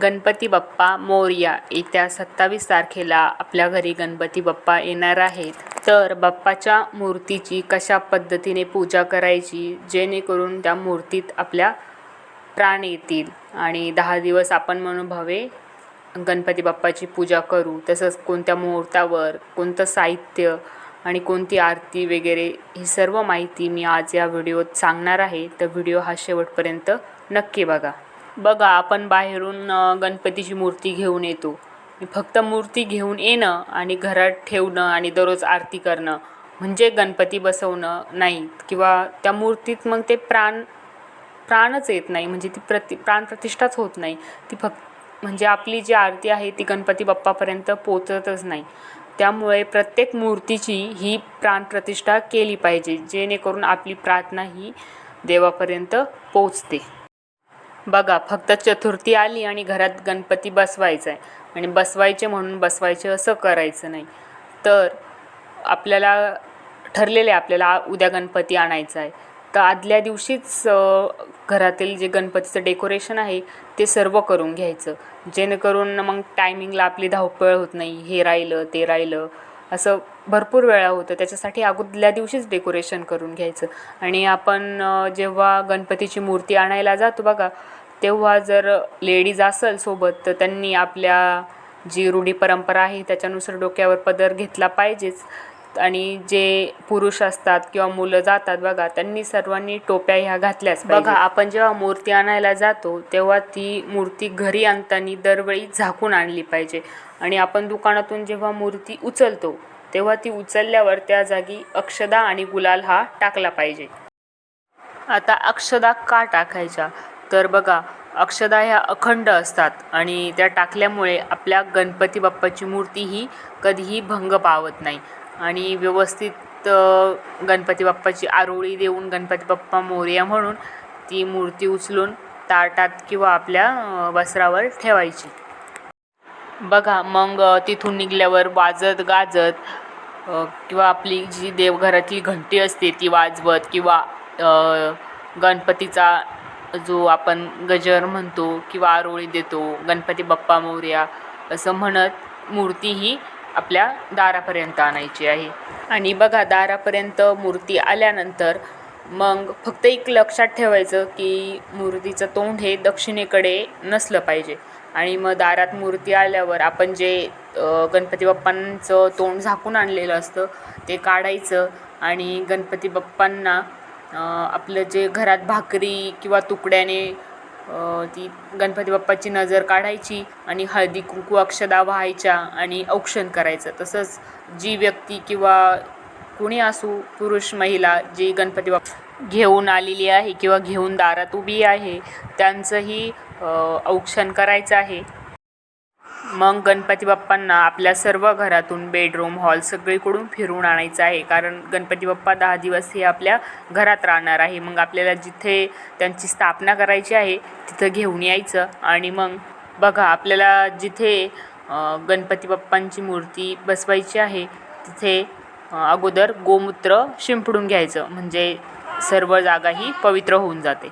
गणपती बाप्पा मोरया येत्या सत्तावीस तारखेला आपल्या घरी गणपती बाप्पा येणार आहेत. तर बाप्पाच्या मूर्तीची कशा पद्धतीने पूजा करायची जेणेकरून त्या मूर्तीत आपल्या प्राण येतील? आणि दहा दिवस आपण म्हणून भवे गणपती बाप्पाची पूजा करू. तसंच कोणत्या मुहूर्तावर कोणतं साहित्य आणि कोणती आरती वगैरे ही सर्व माहिती मी आज या व्हिडिओत सांगणार आहे. तर व्हिडिओ हा शेवटपर्यंत नक्की बघा. बघा आपण बाहेरून गणपतीची मूर्ती घेऊन येतो. फक्त मूर्ती घेऊन येणं आणि घरात ठेवणं आणि दररोज आरती करणं म्हणजे गणपती बसवणं नाही किंवा त्या मूर्तीत मग ते प्राण प्राणच येत नाही. म्हणजे ती प्रति प्राणप्रतिष्ठाच होत नाही. ती फक्त म्हणजे आपली जी आरती आहे ती गणपती बाप्पापर्यंत पोचतच नाही. त्यामुळे प्रत्येक मूर्तीची ही प्राणप्रतिष्ठा केली पाहिजे जेणेकरून आपली प्रार्थना ही देवापर्यंत पोचते बघा फक्त चतुर्थी आली आणि घरात गणपती बसवायचा आहे आणि बसवायचे म्हणून बसवायचे असं करायचं नाही. तर आपल्याला ठरलेलं आहे आपल्याला उद्या गणपती आणायचा आहे तर आदल्या दिवशीच घरातील जे गणपतीचं डेकोरेशन आहे ते सर्व करून घ्यायचं. जेणेकरून मग टायमिंगला आपली धावपळ होत नाही हे राहिलं ते राहिलं असं भरपूर वेळा होतं. त्याच्यासाठी अगोदल्या दिवशीच डेकोरेशन करून घ्यायचं. आणि आपण जेव्हा गणपतीची मूर्ती आणायला जातो बघा तेव्हा जर लेडीज असेल सोबत तर त्यांनी आपल्या जी रूढी परंपरा आहे त्याच्यानुसार डोक्यावर पदर घेतला पाहिजेच. आणि जे पुरुष असतात किंवा मुलं जातात बघा त्यांनी सर्वांनी टोप्या ह्या घातल्याच बघा आपण जेव्हा मूर्ती आणायला जातो तेव्हा ती मूर्ती घरी आणताना दरवेळी झाकून आणली पाहिजे. आणि आपण दुकानातून जेव्हा मूर्ती उचलतो तेव्हा ती उचलल्यावर त्या जागी अक्षदा आणि गुलाल हा टाकला पाहिजे. आता अक्षदा का टाकायच्या? तर बघा अक्षदा ह्या अखंड असतात आणि त्या टाकल्यामुळे आपल्या गणपती बाप्पाची मूर्ती ही कधीही भंग पावत नाही. आणि व्यवस्थित गणपती बाप्पाची आरोळी देऊन गणपती बाप्पा मोर्या म्हणून ती मूर्ती उचलून ताटात किंवा आपल्या वस्त्रावर ठेवायची. बघा मग तिथून निघाल्यावर वाजत गाजत किंवा आपली जी देवघरातली घंटी असते ती वाजवत किंवा गणपतीचा जो आपण गजर म्हणतो किंवा आरोळी देतो गणपती बाप्पा मोर्या असं म्हणत मूर्ती ही आपल्या दारापर्यंत आणायची आहे. आणि बघा दारापर्यंत मूर्ती आल्यानंतर मग फक्त एक लक्षात ठेवायचं की मूर्तीचं तोंड हे दक्षिणेकडे नसलं पाहिजे. आणि मग दारात मूर्ती आल्यावर आपण जे गणपती बाप्पांचं तोंड झाकून आणलेलं असतं ते काढायचं आणि गणपती बाप्पांना आपलं जे घरात भाकरी किंवा तुकड्याने ती गणपती बाप्पाची नजर काढायची आणि हळदी कुंकू अक्षदा व्हायच्या आणि औक्षण करायचं. तसंच जी व्यक्ती किंवा कुणी असू पुरुष महिला जी गणपती बाप्पा घेऊन आलेली आहे किंवा घेऊन दारात उभी आहे त्यांचंही औक्षण करायचं आहे. मग गणपती बाप्पांना आपल्या सर्व घरातून बेडरूम हॉल सगळीकडून फिरून आणायचं आहे. कारण गणपती बाप्पा दहा दिवस हे आपल्या घरात राहणार आहे. मग आपल्याला जिथे त्यांची स्थापना करायची आहे तिथं घेऊन यायचं. आणि मग बघा आपल्याला जिथे गणपती बाप्पांची मूर्ती बसवायची आहे तिथे अगोदर गोमूत्र शिंपडून घ्यायचं. म्हणजे सर्व जागा ही पवित्र होऊन जाते.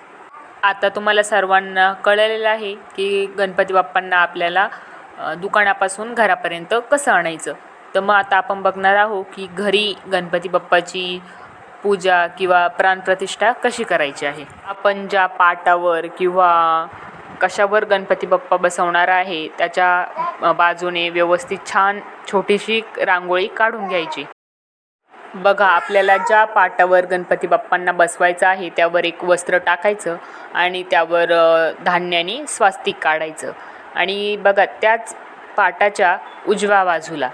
आता तुम्हाला सर्वांना कळलेलं आहे की गणपती बाप्पांना आपल्याला दुकानापासून घरापर्यंत कसं आणायचं? तर मग आता आपण बघणार आहोत की घरी गणपती बाप्पाची पूजा किंवा प्राणप्रतिष्ठा कशी करायची आहे? आपण ज्या पाटावर किंवा कशावर गणपती बाप्पा बसवणार आहे त्याच्या बाजूने व्यवस्थित छान छोटीशी रांगोळी काढून घ्यायची. बघा आपल्याला ज्या पाटावर गणपती बाप्पांना बसवायचं आहे त्यावर एक वस्त्र टाकायचं आणि त्यावर धान्याने स्वास्तिक काढायचं. आणि बघा त्याच पाटाच्या उजव्या बाजूला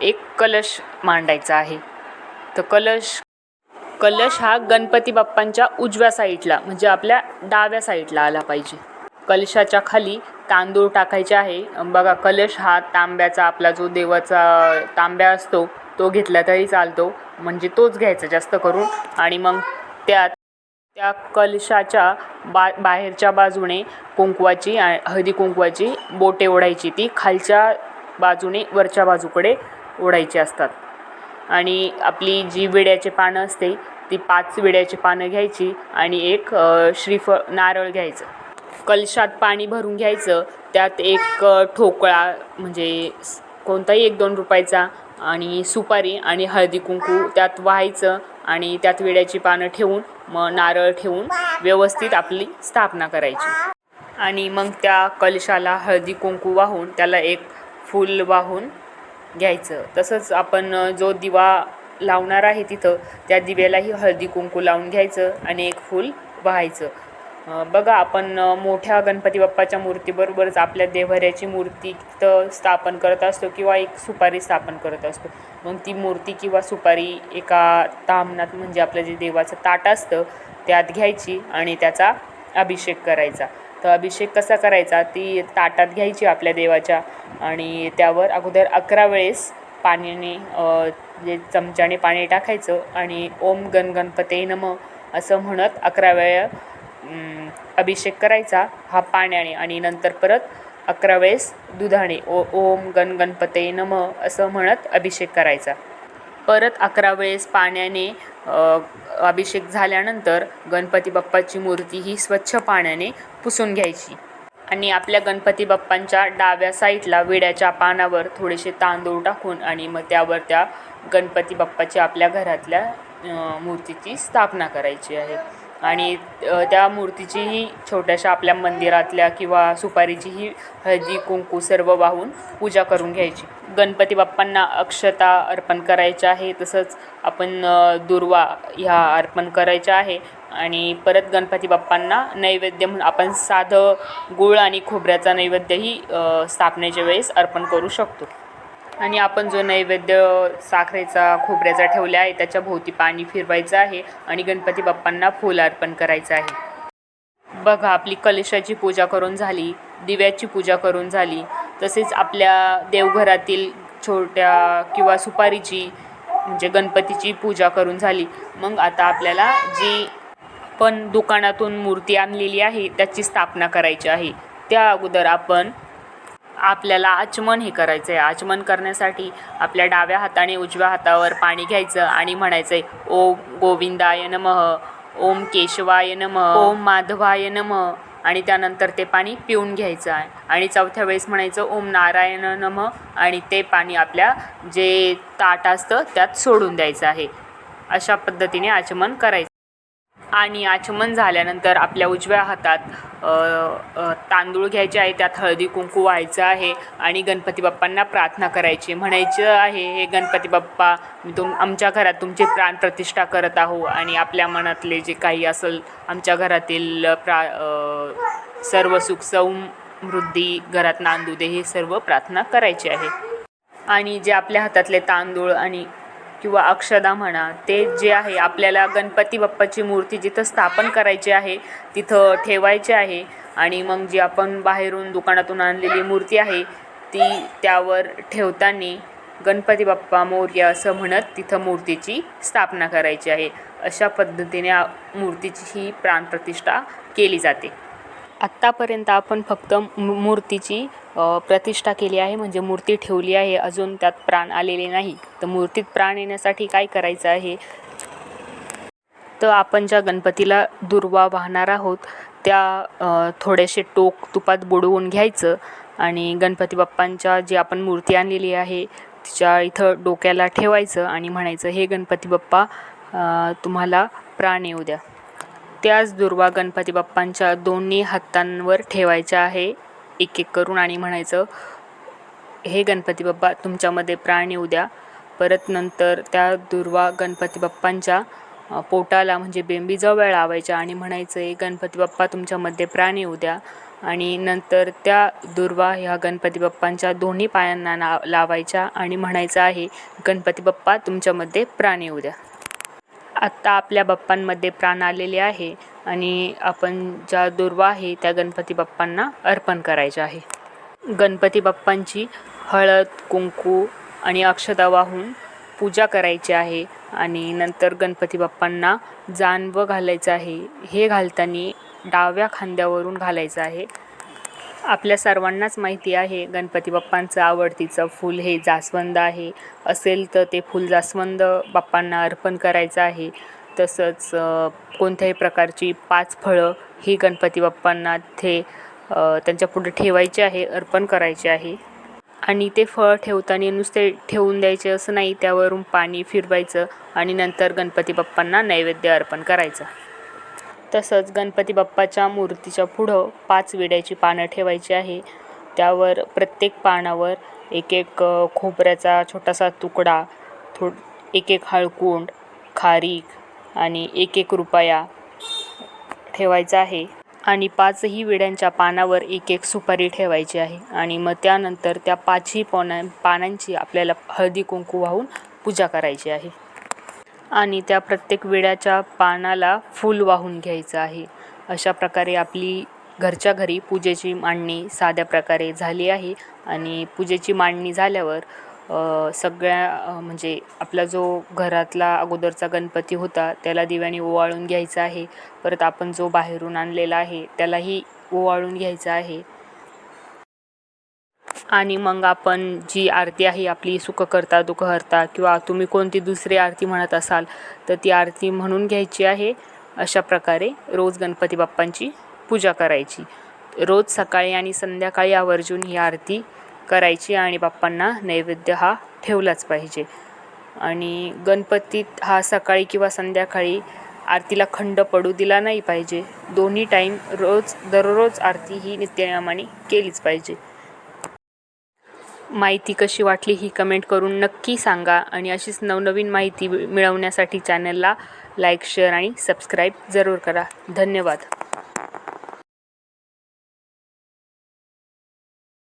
एक कलश मांडायचा आहे. तर कलश कलश हा गणपती बाप्पांच्या उजव्या साईडला म्हणजे आपल्या डाव्या साईडला आला पाहिजे. कलशाच्या खाली तांदूळ टाकायचे आहे. बघा कलश हा तांब्याचा आपला जो देवाचा तांब्या असतो तो घेतला तरी चालतो. म्हणजे तोच घ्यायचा जास्त करून. आणि मग त्यात त्या कलशाच्या बा बाहेरच्या बाजूने कुंकवाची आ- हळदी कुंकवाची बोटे ओढायची. ती खालच्या बाजूने वरच्या बाजूकडे ओढायची असतात. आणि आपली जी विड्याचे पानं असते ती पाच विड्याची पानं घ्यायची आणि एक श्रीफळ नारळ घ्यायचं. कलशात पाणी भरून घ्यायचं. त्यात एक ठोकळा म्हणजे कोणताही एक दोन रुपयाचा आणि सुपारी आणि हळदी कुंकू त्यात व्हायचं आणि त्यात विड्याची पानं ठेवून मग नारळ ठेवून व्यवस्थित आपली स्थापना करायची. आणि मग त्या कलशाला हळदी कुंकू वाहून त्याला एक फूल वाहून घ्यायचं. तसंच आपण जो दिवा लावणार आहे तिथं त्या दिव्यालाही हळदी कुंकू लावून घ्यायचं आणि एक फूल वाहायचं. बघा आपण मोठ्या गणपती बाप्पाच्या मूर्तीबरोबरच आपल्या देव्हाऱ्याची मूर्ती तर स्थापन करत असतो किंवा एक सुपारी स्थापन करत असतो. मग ती मूर्ती किंवा सुपारी एका तामणात म्हणजे आपलं जे देवाचं ताट असतं त्यात घ्यायची आणि त्याचा अभिषेक करायचा. तर अभिषेक कसा करायचा? ती ताटात घ्यायची आपल्या देवाच्या आणि त्यावर अगोदर अकरा वेळेस पाण्याने जे चमच्याने पाणी टाकायचं आणि ओम गण गणपते नम असं म्हणत अकरा वेळा अभिषेक करायचा. हा पाण्याने आणि नंतर परत अकरा वेळेस दुधाने ओ ओम गण गणपते नम असं म्हणत अभिषेक करायचा. परत अकरा वेळेस पाण्याने अभिषेक झाल्यानंतर गणपती बाप्पाची मूर्ती ही स्वच्छ पाण्याने पुसून घ्यायची. आणि आपल्या गणपती बाप्पांच्या डाव्या साईडला विड्याच्या पानावर थोडेसे तांदूळ टाकून आणि मग त्यावर त्या गणपती बाप्पाची आपल्या घरातल्या मूर्तीची स्थापना करायची आहे. आणि त्या मूर्तीचीही छोट्याशा आपल्या मंदिरातल्या किंवा सुपारीचीही हळदी कुंकू सर्व वाहून पूजा करून घ्यायची. गणपती बाप्पांना अक्षता अर्पण करायच्या आहे तसंच आपण दुर्वा ह्या अर्पण करायच्या आहे. आणि परत गणपती बाप्पांना नैवेद्य म्हणून आपण साधं गुळ आणि खोबऱ्याचा नैवेद्यही स्थापनेच्या वेळेस अर्पण करू शकतो. आणि आपण जो नैवेद्य साखरेचा खोबऱ्याचा ठेवला आहे त्याच्या भोवती पाणी फिरवायचं आहे आणि गणपती बाप्पांना फूल अर्पण करायचं आहे. बघा आपली कलशाची पूजा करून झाली दिव्याची पूजा करून झाली तसेच आपल्या देवघरातील छोट्या किंवा सुपारीची म्हणजे गणपतीची पूजा करून झाली. मग आता आपल्याला जी पण दुकानातून मूर्ती आणलेली आहे त्याची स्थापना करायची आहे. त्या अगोदर आपण आपल्याला आचमन हे करायचं आहे आचमन करण्यासाठी आपल्या डाव्या हाताने उजव्या हातावर पाणी घ्यायचं आणि म्हणायचं आहे ओम गोविंदाय नमः ओम केशवाय नमः ओम माधवाय नमः. आणि त्यानंतर ते पाणी पिऊन घ्यायचं आहे. आणि चौथ्या वेळेस म्हणायचं ओम नारायण नम. आणि ते पाणी आपल्या जे ताट असतं त्यात सोडून द्यायचं आहे. अशा पद्धतीने आचमन करायचं. आणि आचमन झाल्यानंतर आपल्या उजव्या हातात तांदूळ घ्यायचे आहे त्यात हळदी कुंकू व्हायचं आहे आणि गणपती बाप्पांना प्रार्थना करायची. म्हणायचं आहे हे गणपती बाप्पा मी तुम आमच्या घरात तुमची प्राणप्रतिष्ठा करत आहो आणि आपल्या मनातले जे काही असेल आमच्या घरातील प्रा सर्व सुख समृद्धी घरात नांदू दे हे सर्व प्रार्थना करायची आहे. आणि जे आपल्या हातातले तांदूळ आणि किंवा अक्षदा म्हणा ते जे आहे आपल्याला गणपती बाप्पाची मूर्ती जिथं स्थापन करायची आहे तिथं ठेवायची आहे. आणि मग जी आपण बाहेरून दुकानातून आणलेली मूर्ती आहे ती त्यावर ठेवताना गणपती बाप्पा मोर्या असं म्हणत तिथं मूर्तीची स्थापना करायची आहे. अशा पद्धतीने मूर्तीची ही प्राणप्रतिष्ठा केली जाते. आत्तापर्यंत आपण फक्त मू- मूर्तीची प्रतिष्ठा केली आहे. म्हणजे मूर्ती ठेवली आहे. अजून त्यात प्राण आलेले नाही. तर मूर्तीत प्राण येण्यासाठी काय करायचं आहे? तर आपण ज्या गणपतीला दुर्वा वाहणार आहोत त्या थोडेसे टोक तुपात बुडवून घ्यायचं आणि गणपती बाप्पांच्या जी आपण मूर्ती आणलेली आहे तिच्या इथं डोक्याला ठेवायचं आणि म्हणायचं हे गणपती बाप्पा तुम्हाला प्राण येऊ द्या. त्याच दुर्वा गणपती बाप्पांच्या दोन्ही हातांवर ठेवायच्या आहे. एक एक करून आणि म्हणायचं हे गणपती बाप्पा तुमच्यामध्ये प्राण येऊ द्या. परत नंतर त्या दुर्वा गणपती बाप्पांच्या पोटाला म्हणजे बेंबीजवळ लावायच्या आणि म्हणायचं हे गणपती बाप्पा तुमच्यामध्ये प्राण येऊ द्या. आणि नंतर त्या दुर्वा ह्या गणपती बाप्पांच्या दोन्ही पायांना ना लावायच्या आणि म्हणायचं आहे गणपती बाप्पा तुमच्यामध्ये प्राण येऊ द्या. आत्ता आपल्या बाप्पांमध्ये प्राण आलेले आहे आणि आपण ज्या दुर्वा आहे त्या गणपती बाप्पांना अर्पण करायच्या आहे. गणपती बाप्पांची हळद कुंकू आणि अक्षता वाहून पूजा करायची आहे आणि नंतर गणपती बाप्पांना जानवं घालायचं आहे. हे घालताना डाव्या खांद्यावरून घालायचं आहे. आपल्या सर्वांनाच माहिती आहे. गणपती बाप्पांचं आवडतीचं फूल हे जास्वंद आहे. असेल तर ते फूल जास्वंद बाप्पांना अर्पण करायचं आहे. तसंच कोणत्याही प्रकारची पाच फळं ही गणपती बाप्पांना ते त्यांच्या पुढे ठेवायचे आहे अर्पण करायचे आहे. आणि ते फळ ठेवताना नुसते ठेवून द्यायचे असं नाही त्यावरून पाणी फिरवायचं आणि नंतर गणपती बाप्पांना नैवेद्य अर्पण करायचं. तसंच गणपती बाप्पाच्या मूर्तीच्या पुढं पाच विड्याची पानं ठेवायची आहे. त्यावर प्रत्येक पानावर एक एक खोबऱ्याचा छोटासा तुकडा थो एक एक हळकुंड खारीक आणि एक एक रुपया ठेवायचा आहे. आणि पाचही विड्यांच्या पानावर एक एक सुपारी ठेवायची आहे. आणि मग त्यानंतर त्या पाचही पाना पानांची आपल्याला हळदी कुंकू वाहून पूजा करायची आहे. आणि त्या प्रत्येक विड्याच्या पानाला फूल वाहून घ्यायचं आहे. अशा प्रकारे आपली घरच्या घरी पूजेची मांडणी साध्या प्रकारे झाली आहे आणि पूजेची मांडणी झाल्यावर सगळ्या म्हणजे आपला जो घरातला अगोदरचा गणपती होता त्याला दिव्याने ओवाळून घ्यायचा आहे. परत आपण जो बाहेरून आणलेला आहे त्यालाही ओवाळून घ्यायचा आहे. आणि मग आपण जी आरती आहे आपली सुखकर्ता करता किंवा तुम्ही कोणती दुसरी आरती म्हणत असाल तर ती आरती म्हणून घ्यायची आहे. अशा प्रकारे रोज गणपती बाप्पांची पूजा करायची. रोज सकाळी आणि संध्याकाळी आवर्जून ही आरती करायची आणि बाप्पांना नैवेद्य हा ठेवलाच पाहिजे. आणि गणपतीत हा सकाळी किंवा संध्याकाळी आरतीला खंड पडू दिला नाही पाहिजे. दोन्ही टाईम रोज दररोज आरती ही नित्यनियमाने केलीच पाहिजे. माहिती कशी वाटली ही कमेंट करून नक्की सांगा आणि अशीच नवनवीन माहिती मिळवण्यासाठी चॅनलला लाईक शेअर आणि सबस्क्राईब जरूर करा. धन्यवाद.